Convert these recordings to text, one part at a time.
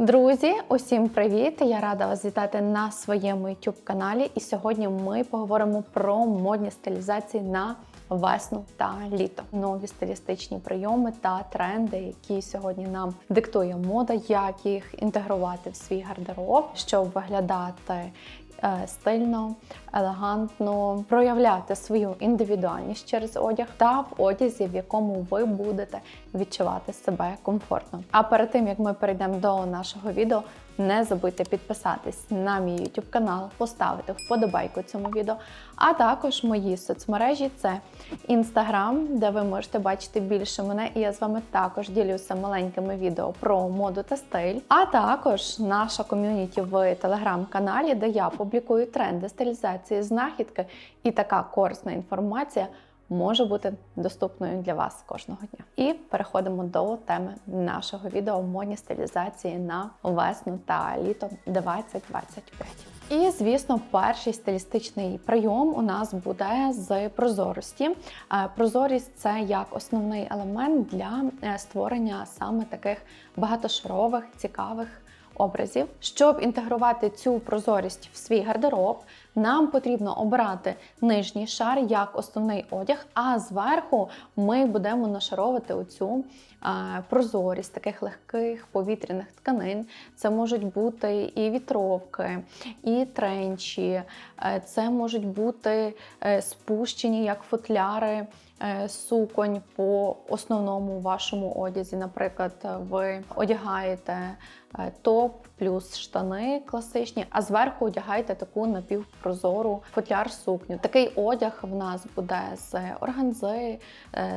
Друзі, усім привіт! Я рада вас вітати на своєму youtube каналі. І сьогодні ми поговоримо про модні стилізації на весну та літо. Нові стилістичні прийоми та тренди, які сьогодні нам диктує мода, як їх інтегрувати в свій гардероб, щоб виглядати стильно, елегантно, проявляти свою індивідуальність через одяг та в одязі, в якому ви будете відчувати себе комфортно. А перед тим як ми перейдемо до нашого відео, не забудьте підписатись на мій YouTube канал, поставити вподобайку цьому відео, а також мої соцмережі це Instagram, де ви можете бачити більше мене, і я з вами також ділюся маленькими відео про моду та стиль. А також наша ком'юніті в телеграм-каналі, де я публікую тренди стилізації, знахідки і така корисна інформація. Може бути доступною для вас кожного дня. І переходимо до теми нашого відео модні стилізації на весну та літо 2025. І, звісно, перший стилістичний прийом у нас буде з прозорості. Е, Прозорість це як основний елемент для е, створення саме таких багатошарових, цікавих образів. Щоб інтегрувати цю прозорість в свій гардероб, нам потрібно обрати нижній шар як основний одяг, а зверху ми будемо нашаровувати оцю прозорість таких легких повітряних тканин. Це можуть бути і вітровки, і тренчі, е, це можуть бути е, спущені як футляри. е, Суконь по основному вашому одязі. Наприклад, ви одягаєте топ плюс штани класичні, а зверху одягаєте таку напівпрозору футляр сукню. Такий одяг в нас буде з органзи,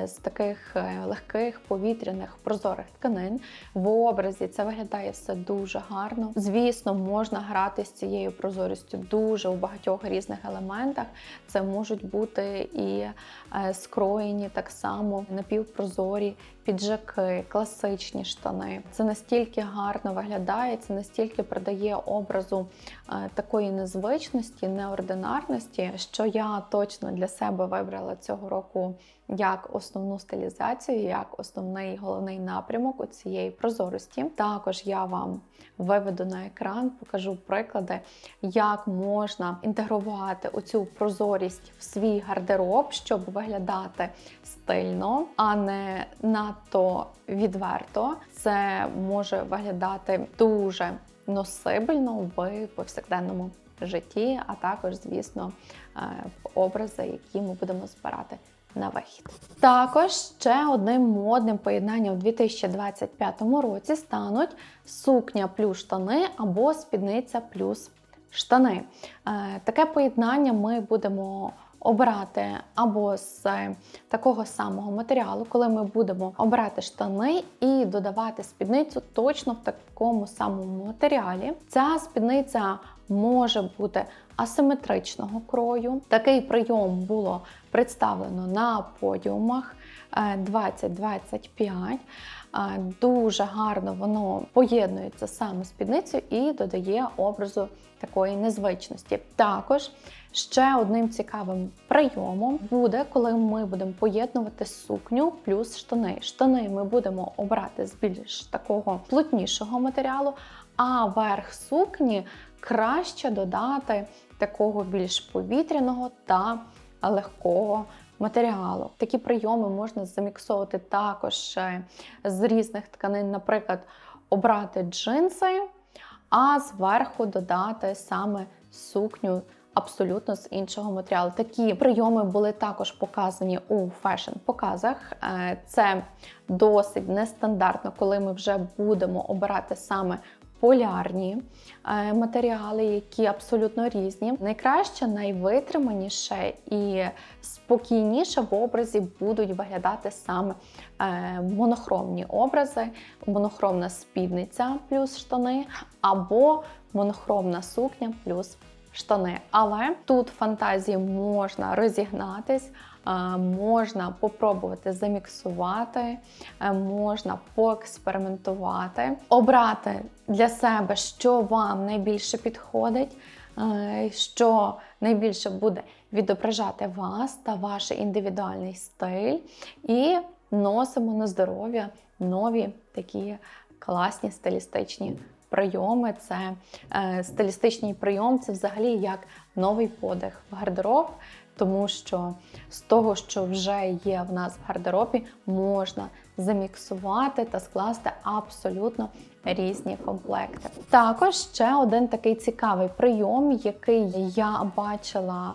з таких легких повітряних прозорих тканин. В образі це виглядає все дуже гарно. Звісно, можна грати з цією прозорістю дуже у багатьох різних елементах. Це можуть бути і е, скроєні так само напівпрозорі піджаки, класичні штани. Це настільки гарно виглядає, це настільки придає образу е, такої незвичності, неординарності, що я точно для себе вибрала цього року як основну стилізацію, як основний головний напрямок у цієї прозорості. Також я вам виведу на екран, покажу приклади, як можна інтегрувати оцю прозорість в свій гардероб, щоб виглядати стильно, а не надто відверто. Це може виглядати дуже носибельно в повсякденному житті, а також, звісно, е, в образи, які ми будемо збирати на вихід. Також ще одним модним поєднанням у 2025 році стануть сукня плюс штани або спідниця плюс штани. Е, Таке поєднання ми будемо обирати або з такого самого матеріалу, коли ми будемо обирати штани і додавати спідницю точно в такому самому матеріалі. Ця спідниця може бути асиметричного крою. Такий прийом було представлено на подіумах е, 2025. Е, Дуже гарно воно поєднується саме з спідницею і додає образу такої незвичності. Також ще одним цікавим прийомом буде, коли ми будемо поєднувати сукню плюс штани. Штани ми будемо обрати з більш такого плотнішого матеріалу, а верх сукні краще додати такого більш повітряного та легкого матеріалу. Такі прийоми можна заміксовувати також е, з різних тканин, наприклад, обрати джинси, а зверху додати саме сукню. Абсолютно з іншого матеріалу. Такі прийоми були також показані у фешн-показах. Е, Це досить нестандартно, коли ми вже будемо обирати саме полярні е, матеріали, які абсолютно різні. Найкраще, найвитриманіше і спокійніше в образі будуть виглядати саме е, монохромні образи, монохромна спідниця плюс штани, або монохромна сукня плюс штани. Але тут фантазії можна розігнатись. Е, Можна попробувати заміксувати, е, можна поекспериментувати, обрати для себе, що вам найбільше підходить, е, що найбільше буде відображати вас та ваш індивідуальний стиль, і носимо на здоров'я нові такі класні стилістичні прийоми, це е, стилістичний прийом, це взагалі як новий подих в гардероб, тому що з того, що вже є в нас в гардеробі, можна заміксувати та скласти абсолютно різні комплекти. Також ще один такий цікавий прийом, який я бачила.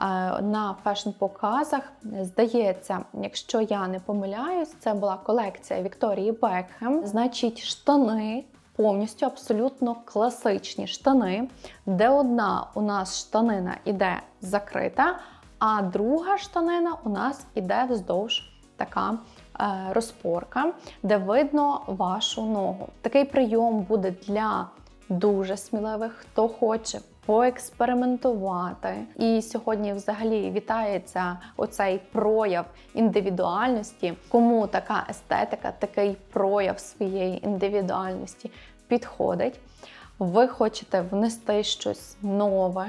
е, На фешн-показах здається, якщо я не помиляюсь, це була колекція Вікторії Бекхем. Значить, штани повністю абсолютно класичні штани, де одна у нас штанина іде закрита, а друга штанина у нас іде вздовж така е, розпорка, де видно вашу ногу. Такий прийом буде для дуже сміливих, хто хоче поекспериментувати. І сьогодні взагалі вітається оцей прояв індивідуальності. Кому така естетика, такий прояв своєї індивідуальності підходить. Ви хочете внести щось нове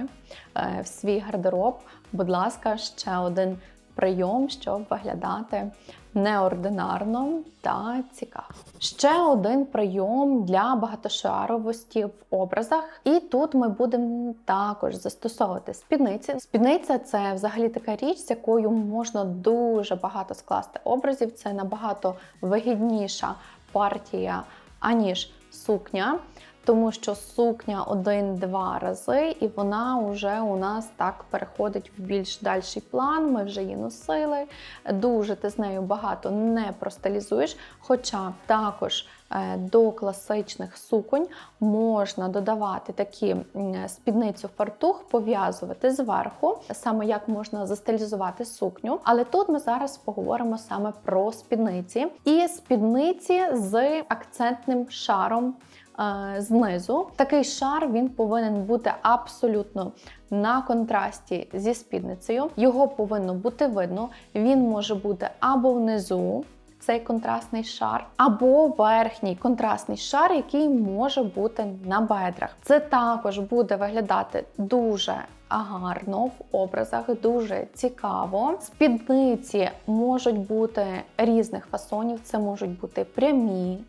е, в свій гардероб. Будь ласка, ще один прийом, щоб виглядати неординарно та цікаво. Ще один прийом для багатошаровості в образах. І тут ми будемо також застосовувати спідниці. Спідниця це взагалі така річ, з якою можна дуже багато скласти образів. Це набагато вигідніша партія, аніж сукня. Тому що сукня один-два рази, і вона вже у нас так переходить в більш дальший план. Ми вже її носили. Дуже ти з нею багато не простилізуєш. Хоча також е, до класичних суконь можна додавати такі спідницю фартух, пов'язувати зверху, саме як можна застилізувати сукню. Але тут ми зараз поговоримо саме про спідниці і спідниці з акцентним шаром знизу. Такий шар він повинен бути абсолютно на контрасті зі спідницею. Його повинно бути видно. Він може бути або внизу. Цей контрастний шар, або верхній контрастний шар, який може бути на бедрах. Це також буде виглядати дуже гарно в образах, дуже цікаво. Спідниці можуть бути різних фасонів, це можуть бути прямі,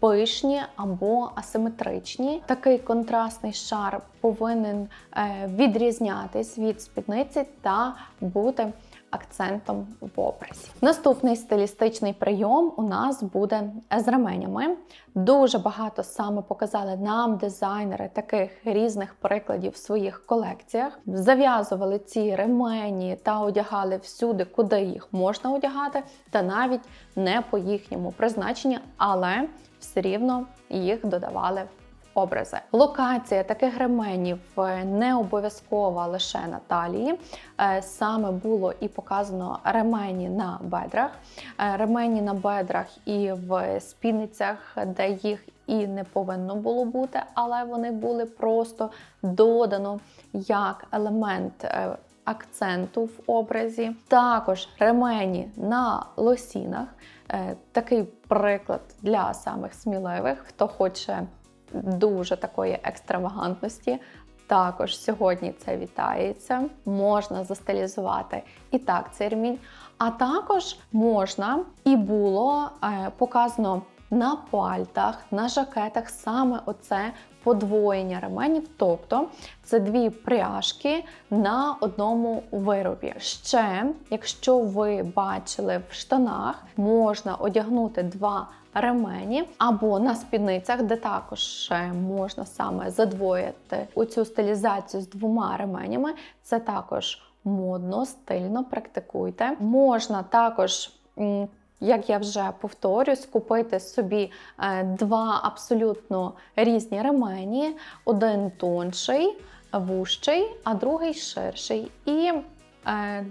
пишні або асиметричні. Такий контрастний шар повинен е, відрізнятись від спідниці та бути акцентом в образі. Наступний стилістичний прийом у нас буде з ременями. Дуже багато саме показали нам дизайнери таких різних прикладів в своїх колекціях. Зав'язували ці ремені та одягали всюди, куди їх можна одягати, та навіть не по їхньому призначенню, але все рівно їх додавали в образи. Локація таких ременів е, не обов'язкова лише на талії. Е, Саме було і показано ремені на бедрах, Е, ремені на бедрах і в спідницях, де їх і не повинно було бути, але вони були просто додано як елемент. Акценту в образі, також ремені на лосінах. Е, Такий приклад для самих сміливих, хто хоче дуже такої екстравагантності. Також сьогодні це вітається. Можна застилізувати і так цей ремінь. А також можна і було е, показано на пальтах, на жакетах саме оце подвоєння ременів, тобто це дві пряжки на одному виробі. Ще, якщо ви бачили в штанах, можна одягнути два ремені або на спідницях, де також можна саме задвоїти оцю стилізацію з двома ременями. Це також модно, стильно, практикуйте. Можна також. Як я вже повторюсь, купити собі е, два абсолютно різні ремені, один тонший, вужчий, а другий ширший. І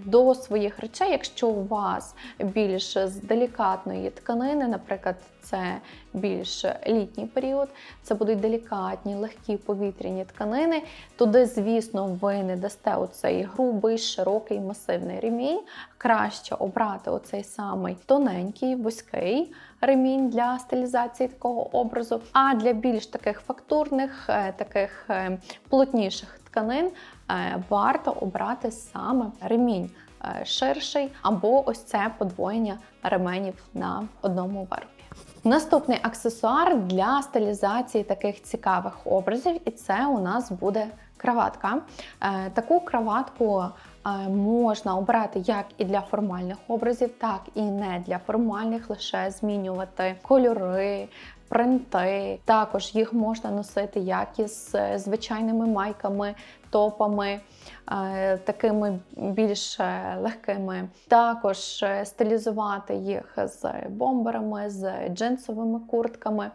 до своїх речей, якщо у вас більш з делікатної тканини, наприклад, це більш літній період, це будуть делікатні, легкі повітряні тканини. Туди, звісно, ви не дасте оцей грубий, широкий, масивний ремінь. Краще обрати оцей самий тоненький, вузький ремінь для стилізації такого образу. А для більш таких фактурних, е, таких е, плотніших тканин е, варто обрати саме ремінь е, ширший або ось це подвоєння ременів на одному вербі. Наступний аксесуар для стилізації таких цікавих образів, і це у нас буде краватка. Е, Таку краватку можна обрати як і для формальних образів, так і не для формальних, лише змінювати кольори. Принти, також їх можна носити як із е, звичайними майками, топами, е, такими більш е, легкими. Також е, стилізувати їх з бомберами, з джинсовими куртками.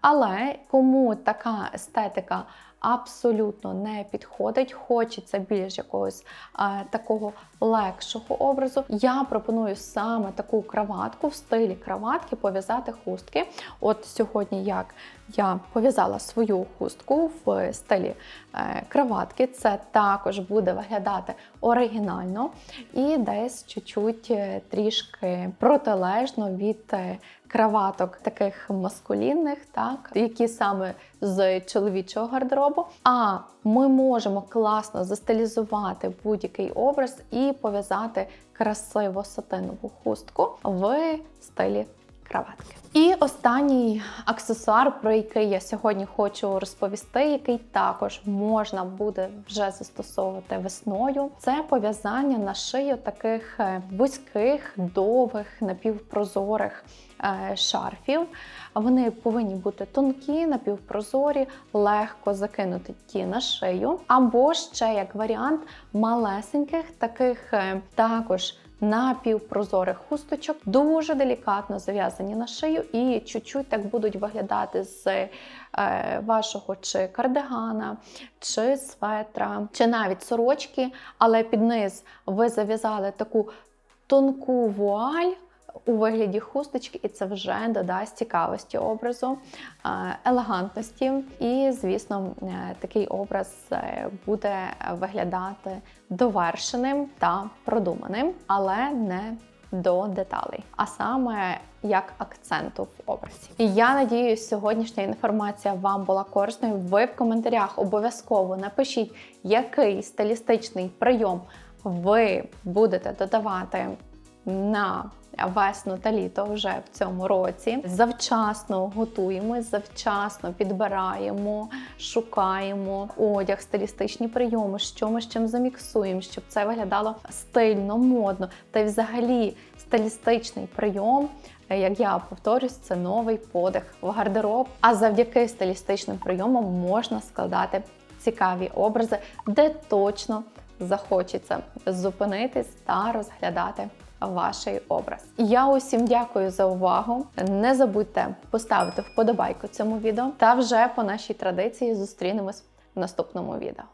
Але кому така естетика абсолютно не підходить, хочеться більш якогось е, такого легшого образу. Я пропоную саме таку краватку в стилі краватки пов'язати хустки. От сьогодні як я пов'язала свою хустку в стилі е, краватки, це також буде виглядати оригінально і десь чуть-чуть е, трішки протилежно від е, краваток таких маскулінних, так, які саме з чоловічого гардеробу. А ми можемо класно застилізувати будь-який образ і пов'язати красиво сатинову хустку в стилі краватки. І останній аксесуар, про який я сьогодні хочу розповісти, який також можна буде вже застосовувати весною, це пов'язання на шию таких е, вузьких, довгих, напівпрозорих е, шарфів. Вони повинні бути тонкі, напівпрозорі, легко закинути ті на шию. Або ще як варіант малесеньких, таких е, також напівпрозорих хусточок, дуже делікатно зав'язані на шию і чуть-чуть так будуть виглядати з е, вашого чи кардигана, чи светра, чи навіть сорочки, але під низ ви зав'язали таку тонку вуаль. У вигляді хусточки, і це вже додасть цікавості образу, е, елегантності, і, звісно, е, такий образ е, буде виглядати довершеним та продуманим, але не до деталей, а саме як акценту в образі. Я надіюсь, сьогоднішня інформація вам була корисною. Ви в коментарях обов'язково напишіть, який стилістичний прийом ви будете додавати на весну та літо вже в цьому році. Завчасно готуємось, завчасно підбираємо, шукаємо одяг, стилістичні прийоми, що ми з чим заміксуємо, щоб це виглядало стильно, модно. Та й взагалі стилістичний прийом. Як я повторюсь, це новий подих в гардероб. А завдяки стилістичним прийомам можна складати цікаві образи, де точно захочеться зупинитись та розглядати ваш образ. Я усім дякую за увагу. Не забудьте поставити вподобайку цьому відео та вже по нашій традиції зустрінемось в наступному відео.